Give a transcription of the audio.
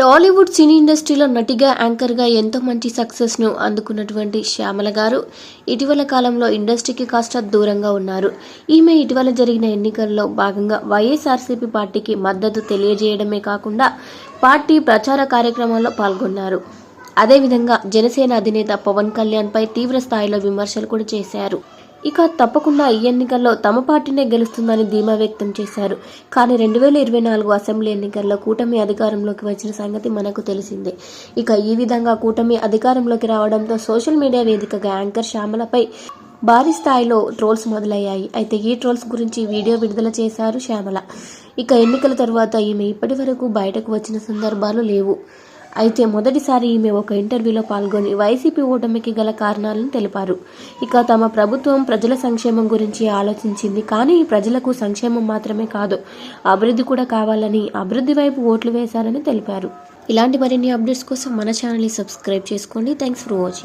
టాలీవుడ్ సినీ ఇండస్ట్రీలో నటిగా యాంకర్గా ఎంతో మంచి సక్సెస్ను అందుకున్నటువంటి శ్యామల గారు ఇటీవల కాలంలో ఇండస్ట్రీకి కాస్త దూరంగా ఉన్నారు. ఈమె ఇటీవల జరిగిన ఎన్నికల్లో భాగంగా వైఎస్ఆర్సీపీ పార్టీకి మద్దతు తెలియజేయడమే కాకుండా పార్టీ ప్రచార కార్యక్రమాల్లో పాల్గొన్నారు. అదేవిధంగా జనసేన అధినేత పవన్ కళ్యాణ్పై తీవ్ర స్థాయిలో విమర్శలు కూడా చేశారు. ఇక తప్పకుండా ఈ ఎన్నికల్లో తమ పార్టీనే గెలుస్తుందని ధీమా వ్యక్తం చేశారు. కానీ రెండు వేల ఇరవై నాలుగు అసెంబ్లీ ఎన్నికల్లో కూటమి అధికారంలోకి వచ్చిన సంగతి మనకు తెలిసిందే. ఇక ఈ విధంగా కూటమి అధికారంలోకి రావడంతో సోషల్ మీడియా వేదికగా యాంకర్ శ్యామలపై భారీ స్థాయిలో ట్రోల్స్ మొదలయ్యాయి. అయితే ఈ ట్రోల్స్ గురించి వీడియో విడుదల చేశారు శ్యామల. ఇక ఎన్నికల తర్వాత ఈమె ఇప్పటి వరకు బయటకు వచ్చిన సందర్భాలు లేవు. అయితే మొదటిసారి ఈమె ఒక ఇంటర్వ్యూలో పాల్గొని వైసీపీ ఓటమికి గల కారణాలను తెలిపారు. ఇక తమ ప్రభుత్వం ప్రజల సంక్షేమం గురించి ఆలోచించింది కానీ ప్రజలకు సంక్షేమం మాత్రమే కాదు అభివృద్ధి కూడా కావాలని అభివృద్ధి వైపు ఓట్లు వేశారని తెలిపారు. ఇలాంటి మరిన్ని అప్డేట్స్ కోసం మన ఛానల్ని సబ్స్క్రైబ్ చేసుకోండి. Thanks for watching.